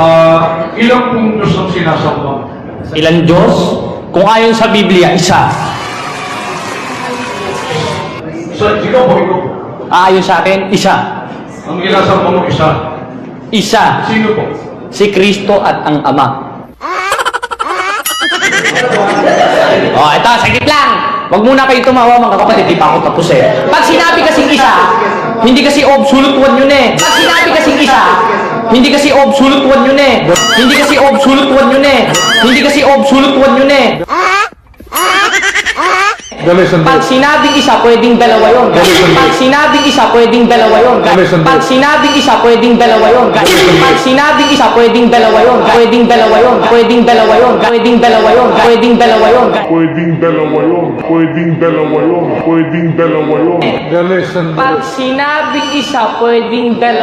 Ah, ilang puntos ang sinasamba? Ilan Diyos? Kung ayon sa Biblia, isa. So, ikaw po, ikaw po. Aayon sa akin, isa. Ang inasamba mo isa. Isa. Sino po? Si Kristo at ang Ama. Oh, ito, saglit lang. Huwag muna kayo tumawa mga kapatid, di pa ako tapos eh. Pag sinabi kasing isa, hindi kasi absolute one yun eh. Pag sinabi hindi kasi absolute one yun eh. Hindi kasi absolute one yun eh. Hindi kasi absolute one yun eh. Dali, Pag sinabing isa, pwedeng dalawa yun. Pag sinabing isa, pwedeng dalawa yun. Dali, sandali. Pag sinabing isa, pwedeng dalawa yun. Pag sinabing isa, pwedeng dalawa yun. Pwedeng dalawa yun. Pwedeng dalawa yun. Pwedeng dalawa yun. Pwedeng dalawa yun. Pwedeng dalawa yun. Pwedeng dalawa yun. Pwedeng dalawa yun. Dali, sandali. Pag sinabing isa, pwedeng dalawa